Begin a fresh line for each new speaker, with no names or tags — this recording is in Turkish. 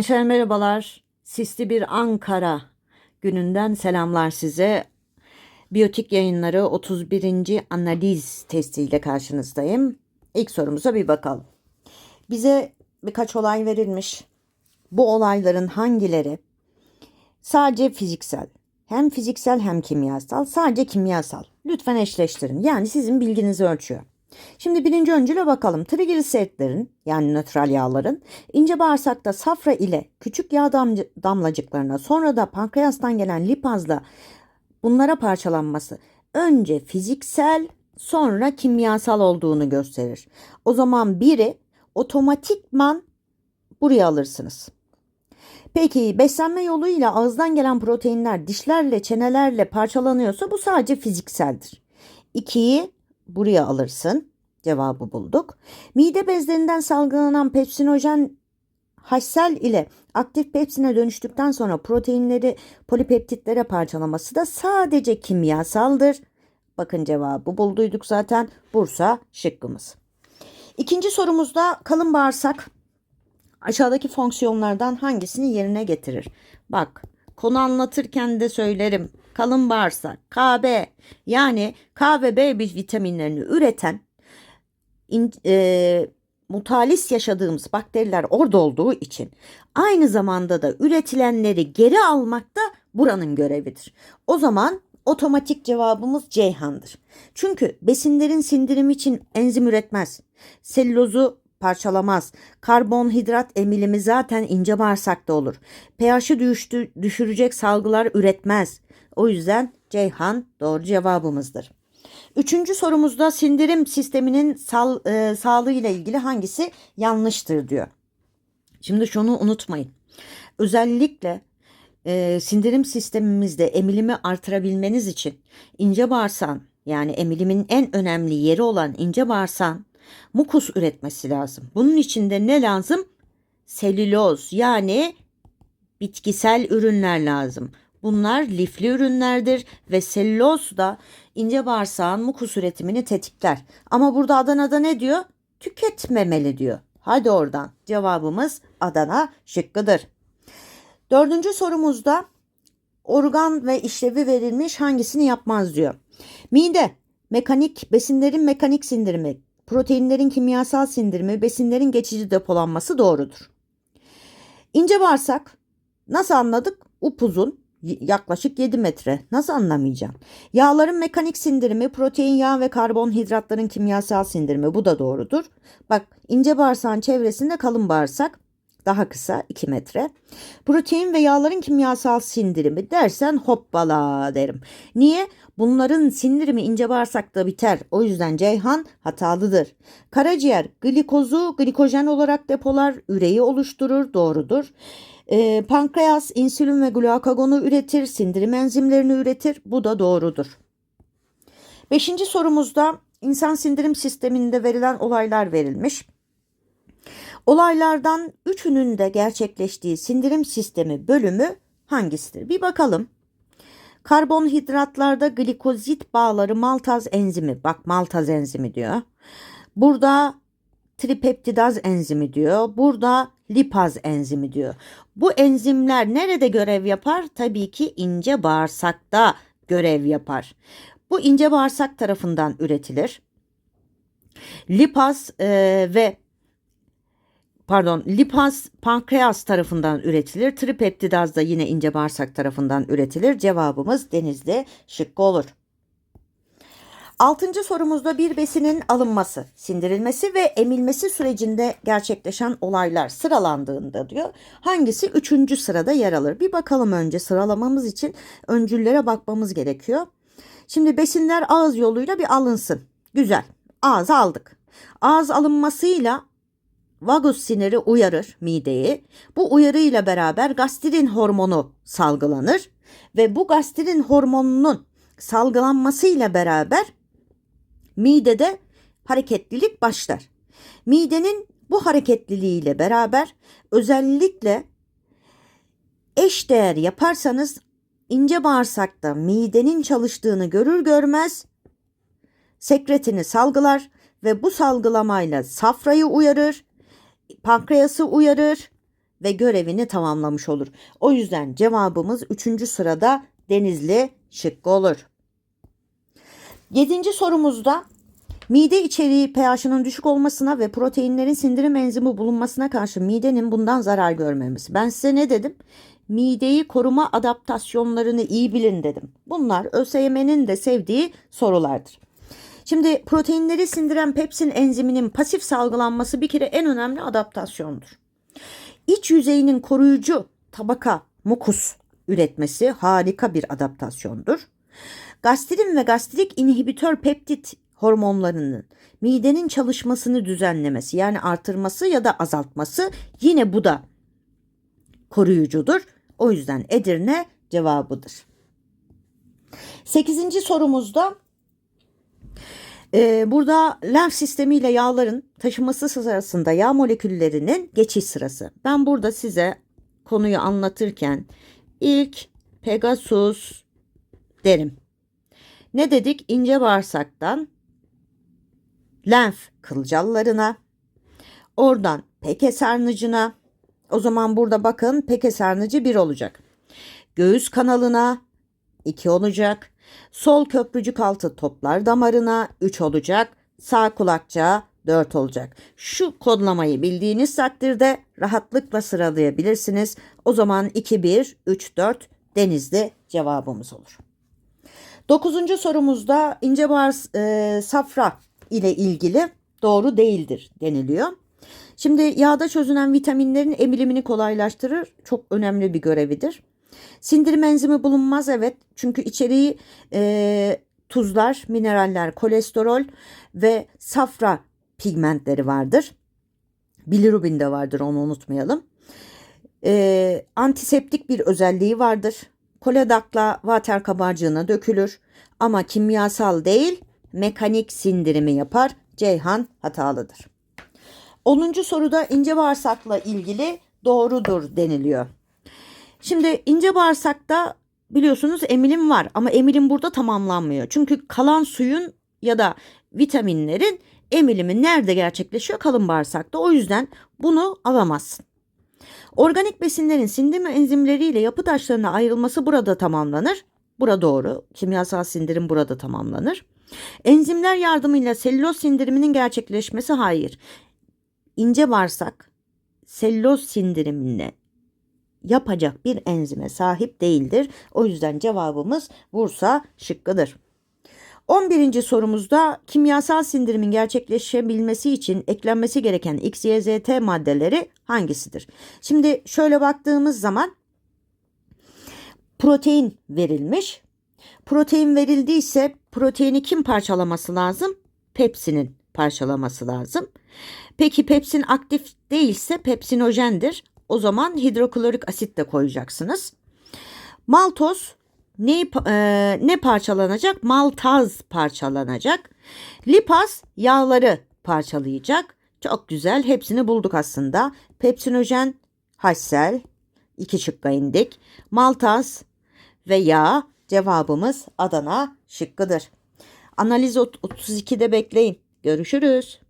Gençler merhabalar. Sisli bir Ankara gününden selamlar size. Biyotik yayınları 31. analiz testiyle karşınızdayım. İlk sorumuza bir bakalım. Bize birkaç olay verilmiş. Bu olayların hangileri sadece fiziksel, hem fiziksel hem kimyasal, sadece kimyasal. Lütfen eşleştirin. Yani sizin bilginizi ölçüyor. Şimdi birinci öncüle bakalım. Trigliseritlerin yani nötral yağların ince bağırsakta safra ile küçük yağ damlacıklarına sonra da pankreastan gelen lipazla bunlara parçalanması önce fiziksel sonra kimyasal olduğunu gösterir. O zaman biri otomatikman buraya alırsınız. Peki beslenme yoluyla ağızdan gelen proteinler dişlerle çenelerle parçalanıyorsa bu sadece fizikseldir. 2'yi buraya alırsın. Cevabı bulduk. Mide bezlerinden salgılanan pepsinojen haşsel ile aktif pepsine dönüştükten sonra proteinleri polipeptitlere parçalaması da sadece kimyasaldır. Bakın cevabı bulduyduk zaten. Bursa şıkkımız. İkinci sorumuzda kalın bağırsak aşağıdaki fonksiyonlardan hangisini yerine getirir? Bak konu anlatırken de söylerim. Kalın bağırsak, KB yani K ve B vitaminlerini üreten in, e, mutalis yaşadığımız bakteriler orada olduğu için aynı zamanda da üretilenleri geri almak da buranın görevidir. O zaman otomatik cevabımız Ceyhan'dır. Çünkü besinlerin sindirimi için enzim üretmez. Selülozu parçalamaz. Karbonhidrat emilimi zaten ince bağırsakta olur. pH'i düştü, düşürecek salgılar üretmez. O yüzden Ceyhan doğru cevabımızdır. Üçüncü sorumuzda sindirim sisteminin sal, e, sağlığı ile ilgili hangisi yanlıştır diyor. Şimdi şunu unutmayın. Özellikle e, sindirim sistemimizde emilimi artırabilmeniz için ince bağırsağın yani emilimin en önemli yeri olan ince bağırsağın mukus üretmesi lazım. Bunun için de ne lazım? Selüloz yani bitkisel ürünler lazım. Bunlar lifli ürünlerdir ve selüloz da ince bağırsağın mukus üretimini tetikler. Ama burada Adana'da ne diyor? Tüketmemeli diyor. Hadi oradan. Cevabımız Adana şıkkıdır. Dördüncü sorumuzda organ ve işlevi verilmiş hangisini yapmaz diyor. Mide, mekanik, besinlerin mekanik sindirimi, proteinlerin kimyasal sindirimi, besinlerin geçici depolanması doğrudur. İnce bağırsak nasıl anladık? Upuzun, yaklaşık 7 metre. Nasıl anlamayacağım? Yağların mekanik sindirimi, protein, yağ ve karbonhidratların kimyasal sindirimi bu da doğrudur. Bak ince bağırsağın çevresinde kalın bağırsak daha kısa 2 metre. Protein ve yağların kimyasal sindirimi dersen hoppala derim. Niye? Bunların sindirimi ince bağırsakta biter. O yüzden Ceyhan hatalıdır. Karaciğer glikozu glikojen olarak depolar, üreyi oluşturur. Doğrudur. Ee, pankreas insülin ve glukagonu üretir, sindirim enzimlerini üretir. Bu da doğrudur. Beşinci sorumuzda insan sindirim sisteminde verilen olaylar verilmiş. Olaylardan üçünün de gerçekleştiği sindirim sistemi bölümü hangisidir? Bir bakalım. Karbonhidratlarda glikozit bağları maltaz enzimi. Bak maltaz enzimi diyor. Burada tripeptidaz enzimi diyor. Burada lipaz enzimi diyor. Bu enzimler nerede görev yapar? Tabii ki ince bağırsakta görev yapar. Bu ince bağırsak tarafından üretilir. Lipaz e, ve pardon lipaz pankreas tarafından üretilir. Tripeptidaz da yine ince bağırsak tarafından üretilir. Cevabımız denizde şıkkı olur. Altıncı sorumuzda bir besinin alınması, sindirilmesi ve emilmesi sürecinde gerçekleşen olaylar sıralandığında diyor. Hangisi üçüncü sırada yer alır? Bir bakalım önce sıralamamız için öncüllere bakmamız gerekiyor. Şimdi besinler ağız yoluyla bir alınsın. Güzel. Ağız aldık. Ağız alınmasıyla vagus siniri uyarır mideyi. Bu uyarıyla beraber gastrin hormonu salgılanır ve bu gastrin hormonunun salgılanmasıyla beraber midede hareketlilik başlar. Midenin bu hareketliliğiyle beraber özellikle eş değer yaparsanız ince bağırsakta midenin çalıştığını görür görmez sekretini salgılar ve bu salgılamayla safrayı uyarır, pankreası uyarır ve görevini tamamlamış olur. O yüzden cevabımız 3. sırada Denizli şıkkı olur. 7. sorumuzda mide içeriği pH'ının düşük olmasına ve proteinlerin sindirim enzimi bulunmasına karşı midenin bundan zarar görmemesi. Ben size ne dedim? Mideyi koruma adaptasyonlarını iyi bilin dedim. Bunlar ÖSYM'nin de sevdiği sorulardır. Şimdi proteinleri sindiren pepsin enziminin pasif salgılanması bir kere en önemli adaptasyondur. İç yüzeyinin koruyucu tabaka mukus üretmesi harika bir adaptasyondur. Gastrin ve gastrik inhibitör peptit hormonlarının midenin çalışmasını düzenlemesi yani artırması ya da azaltması yine bu da koruyucudur. O yüzden Edirne cevabıdır. Sekizinci sorumuzda e, burada lenf sistemiyle yağların taşıması sırasında yağ moleküllerinin geçiş sırası. Ben burada size konuyu anlatırken ilk Pegasus derim. Ne dedik? İnce bağırsaktan lenf kılcallarına, oradan peke sarnıcına, o zaman burada bakın peke sarnıcı 1 olacak. Göğüs kanalına 2 olacak. Sol köprücük altı toplar damarına 3 olacak. Sağ kulakçığa 4 olacak. Şu kodlamayı bildiğiniz takdirde rahatlıkla sıralayabilirsiniz. O zaman 2, 1, 3, 4 denizde cevabımız olur. Dokuzuncu sorumuzda ince bağır e, safra ile ilgili doğru değildir deniliyor. Şimdi yağda çözünen vitaminlerin emilimini kolaylaştırır. Çok önemli bir görevidir. Sindirim enzimi bulunmaz evet. Çünkü içeriği e, tuzlar, mineraller, kolesterol ve safra pigmentleri vardır. Bilirubin de vardır onu unutmayalım. E, antiseptik bir özelliği vardır. Koledakla vater kabarcığına dökülür ama kimyasal değil mekanik sindirimi yapar. Ceyhan hatalıdır. 10. soruda ince bağırsakla ilgili doğrudur deniliyor. Şimdi ince bağırsakta biliyorsunuz emilim var ama emilim burada tamamlanmıyor. Çünkü kalan suyun ya da vitaminlerin emilimi nerede gerçekleşiyor? Kalın bağırsakta. O yüzden bunu alamazsın. Organik besinlerin sindirim enzimleriyle yapı taşlarına ayrılması burada tamamlanır. Bura doğru. Kimyasal sindirim burada tamamlanır. Enzimler yardımıyla selüloz sindiriminin gerçekleşmesi hayır. İnce bağırsak selüloz sindirimine yapacak bir enzime sahip değildir. O yüzden cevabımız Bursa şıkkıdır. 11. sorumuzda kimyasal sindirimin gerçekleşebilmesi için eklenmesi gereken X, Y, Z, T maddeleri hangisidir? Şimdi şöyle baktığımız zaman protein verilmiş. Protein verildiyse proteini kim parçalaması lazım? Pepsinin parçalaması lazım. Peki pepsin aktif değilse pepsinojendir. O zaman hidroklorik asit de koyacaksınız. Maltoz ne, e, ne parçalanacak? Maltaz parçalanacak. Lipaz yağları parçalayacak. Çok güzel. Hepsini bulduk aslında. Pepsinojen hassel. iki şıkka indik. Maltaz ve yağ cevabımız Adana şıkkıdır. Analiz 32'de bekleyin. Görüşürüz.